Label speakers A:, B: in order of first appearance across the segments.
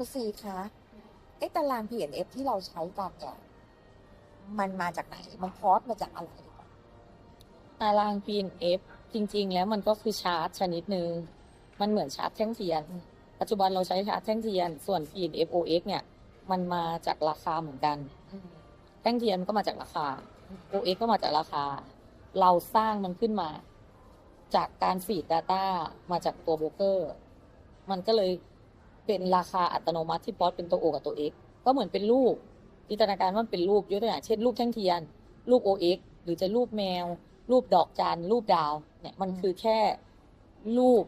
A: คุณซีคะไอ้ตาราง PNF ที่เราใช้กันเนี่ยมันมาจากไหน มันคอสมาจากอะไร
B: ตาราง PNF จริง ๆ แล้วมันก็คือชาร์ตชนิดหนึ่งมันเหมือนชาร์ตแท่งเทียน ปัจจุบันเราใช้ชาร์ตแท่งเทียน ส่วน PNF OX เนี่ย มันมาจากราคาเหมือนกัน แท่งเทียนก็มาจากราคา OX ก็มาจากราคา เราสร้างมันขึ้นมา จากการฟีด Data มาจากตัวโบรกเกอร์ มันก็เลย เป็นราคาอัตโนมัติที่พอสเป็นตัว O กับตัว X ก็เหมือนเป็นรูปจินตนาการว่ามันเป็นรูปยกตัวอย่างเช่นรูปแท่งเทียน รูป OX หรือจะรูปแมว รูปดอกจันรูปดาวเนี่ยมันคือแค่รูป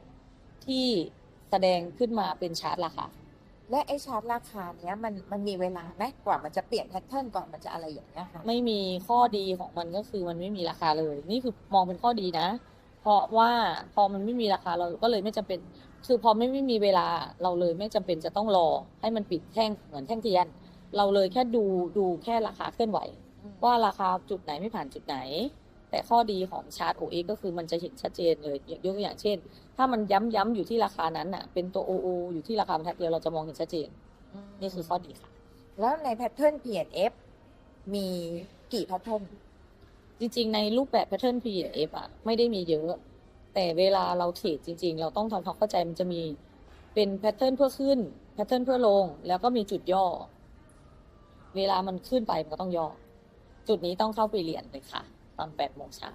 B: ที่แสดงขึ้นมาเป็นชาร์ตราคา
A: และไอ้ชาร์ตราคาเนี้ยมันมันมีเวลาไหมกว่ามันจะเปลี่ยนแพทเทิร์นก่อนมันจะอะไรอย่างเงี้ยค่ะ
B: ไม่มีข้อดีของมันก็คือมันไม่มีราคาเลย นี่คือมองเป็นข้อดีนะ เพราะว่าพอมันไม่มีราคาเราก็เลยไม่จำเป็น คือพอไม่ไม่มีเวลาเราเลยไม่จำเป็นจะต้องรอ ให้มันปิดแท่งเหมือนแท่งเทียน เราเลยแค่ดูดูแค่ราคาเคลื่อนไหว ว่าราคาจุดไหนไม่ผ่านจุดไหน แต่ข้อดีของชาร์ต OX ก็คือมันจะเห็นชัดเจนเลยยกตัวอย่างเช่น ถ้ามันย้ำย้ำอยู่ที่ราคานั้นน่ะ เป็นตัว OO อยู่ที่ราคาบรรทัดเดียวเราจะมองเห็นชัดเจนนี่คือข้อดีค่ะ
A: แล้วในแพทเทิร์น PNF มีกี่แพทเทิร์น
B: จริงๆ ในรูปแบบแพทเทิร์น PDF อะไม่ได้มีเยอะ แต่เวลาเราเทรดจริง ๆ เราต้องทำความเข้าใจมันจะมีเป็นแพทเทิร์นเพื่อขึ้นแพทเทิร์นเพื่อลง แล้วก็มีจุดย่อ เวลามันขึ้นไปมันก็ต้องย่อ จุดนี้ต้องเข้าไปเรียนเลยค่ะ ตอนแปดโมงเช้า